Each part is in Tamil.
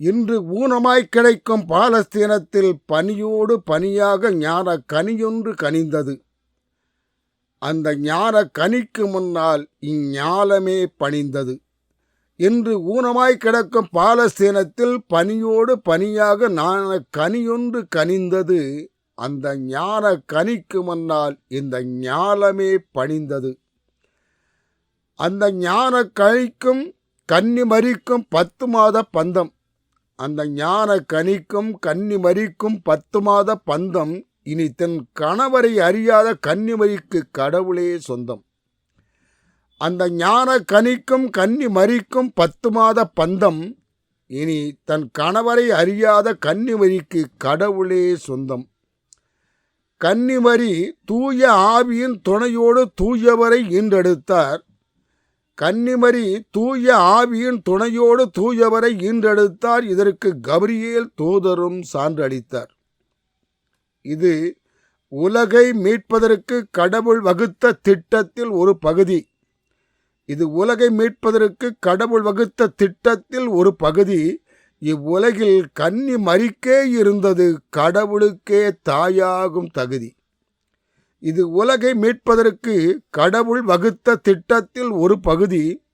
இன்று ஊனமாய் கிடைக்கும் பாலஸ்தீனத்தில் பனியோடு பனியாக ஞான கனியொன்று கனிந்தது. அந்த ஞான கனிக்கு முன்னால் இஞ்ஞாலமே பணிந்தது. இன்று ஊனமாய் கிடக்கும் பாலஸ்தீனத்தில் பனியோடு பனியாக ஞான கனியொன்று கனிந்தது. அந்த ஞான கனிக்கு முன்னால் இந்த ஞாலமே பணிந்தது. அந்த ஞான கனிக்கும் கன்னி மறிக்கும் பத்து மாத பந்தம். அந்த ஞான கனிக்கும் கன்னி மறிக்கும் பத்து மாத பந்தம் இனி தன் கணவரை அறியாத கன்னிமரிக்கு கடவுளே சொந்தம். அந்த ஞான கனிக்கும் கன்னி மறிக்கும் பத்து மாத பந்தம் இனி தன் கணவரை அறியாத கன்னிமரிக்கு கடவுளே சொந்தம். கன்னிமரி தூய ஆவியின் துணையோடு தூயவரை ஈன்றெடுத்தார். கன்னிமரி தூய ஆவியின் துணையோடு தூயவரை ஈன்றெடுத்தார். இதற்கு கபிரியேல் தூதரும் சான்றளித்தார். இது உலகை மீட்பதற்கு கடவுள் வகுத்த திட்டத்தில் ஒரு பகுதி. இது உலகை மீட்பதற்கு கடவுள் வகுத்த திட்டத்தில் ஒரு பகுதி. இவ்வுலகில் கன்னி மறிக்கே இருந்தது கடவுளுக்கே தாயாகும் தகுதி. இது உலகை மீட்பதற்கு கடவுள் வகுத்த திட்டத்தில் ஒரு பகுதி.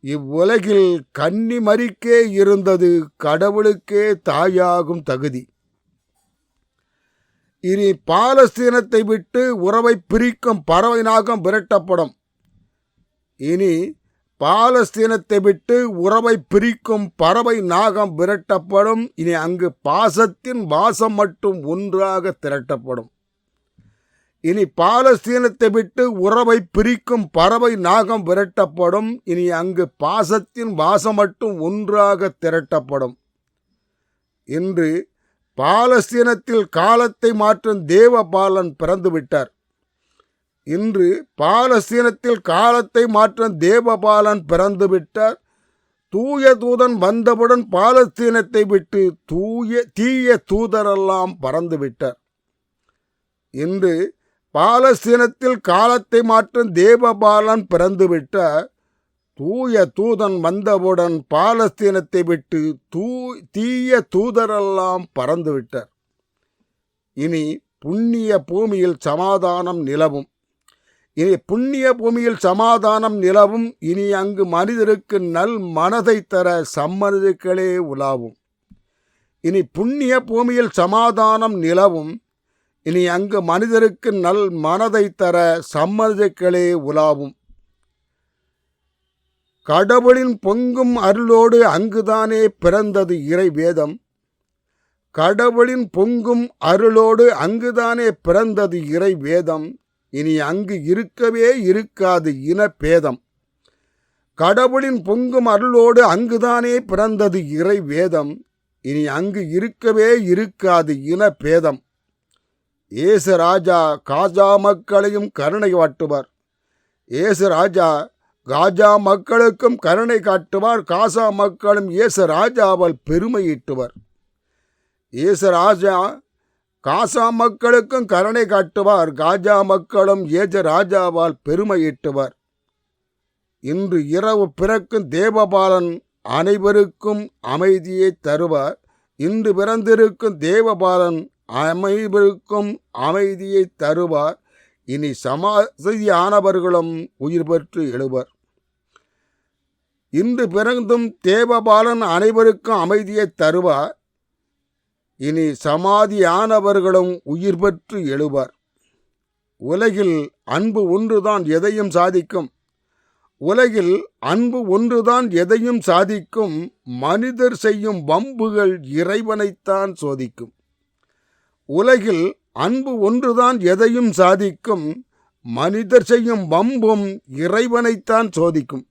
இவ்வுலகில் கன்னிமறிக்கே இருந்தது கடவுளுக்கே தாயாகும் தகுதி. இனி பாலஸ்தீனத்தை விட்டு உறவை பிரிக்கும் பறவை நாகம் விரட்டப்படும். இனி பாலஸ்தீனத்தை விட்டு உறவை பிரிக்கும் பறவை நாகம் விரட்டப்படும். இனி அங்கு பாசத்தின் வாசம் மட்டும் ஒன்றாக திரட்டப்படும். இனி பாலஸ்தீனத்தை விட்டு உறவை பிரிக்கும் பறவை நாகம் விரட்டப்படும். இனி அங்கு பாசத்தின் வாசம் மட்டும் ஒன்றாக திரட்டப்படும். இன்று பாலஸ்தீனத்தில் காலத்தை மாற்றும் தேவபாலன் பிறந்துவிட்டார். இன்று பாலஸ்தீனத்தில் காலத்தை மாற்றும் தேவபாலன் பிறந்து விட்டார் தூய தூதன் வந்தவுடன் பாலஸ்தீனத்தை விட்டு தூய தீய தூதரெல்லாம் பறந்து விட்டார் இன்று பாலஸ்தீனத்தில் காலத்தை மாற்றும் தேவபாலன் பிறந்துவிட்ட தூய தூதன் வந்தவுடன் பாலஸ்தீனத்தை விட்டு தூ தீய தூதரெல்லாம் பறந்துவிட்டார். இனி புண்ணிய பூமியில் சமாதானம் நிலவும். இனி புண்ணிய பூமியில் சமாதானம் நிலவும். இனி அங்கு மனிதருக்கு நல் மனதை தர சம்மனிதர்களே உலாவும். இனி புண்ணிய பூமியில் சமாதானம் நிலவும். இனி அங்கு மனிதருக்கு நல் மனதை தர சம்மதிகளே உலாவும். கடவுளின் பொங்கும் அருளோடு அங்குதானே பிறந்தது இறை வேதம் கடவுளின் பொங்கும் அருளோடு அங்குதானே பிறந்தது இறை வேதம் இனி அங்கு இருக்கவே இருக்காது இனப்பேதம். கடவுளின் பொங்கும் அருளோடு அங்குதானே பிறந்தது இறை வேதம் இனி அங்கு இருக்கவே இருக்காது இனப்பேதம். ஏசு ராஜா காஜா மக்களையும் கருணை காட்டுவார். ஏசு ராஜா காஜா மக்களுக்கும் கருணை காட்டுவார். காசா மக்களும் ஏசு ராஜாவால் பெருமையிட்டுவர் ஏசு ராஜா காசா மக்களுக்கும் கருணை காட்டுவார். காஜா மக்களும் ஏஜ ராஜாவால் பெருமையிட்டுவர் இன்று இரவு பிறக்கும் தேவபாலன் அனைவருக்கும் அமைதியை தருவார். இன்று பிறந்திருக்கும் தேவபாலன் அமைவிற்கும் அமைதியை தருவார். இனி சமாதியானவர்களும் உயிர் பெற்று எழுவர். இன்று பிறந்தும் தேவபாலன் அனைவருக்கும் அமைதியை தருவார். இனி சமாதியானவர்களும் உயிர் பெற்று எழுவர். உலகில் அன்பு ஒன்றுதான் எதையும் சாதிக்கும். உலகில் அன்பு ஒன்றுதான் எதையும் சாதிக்கும். மனிதர் செய்யும் வம்புகள் இறைவனைத்தான் சோதிக்கும். உலகில் அன்பு ஒன்றுதான் எதையும் சாதிக்கும் மனிதர் செய்யும் வம்பும் இறைவனைத்தான் சோதிக்கும்.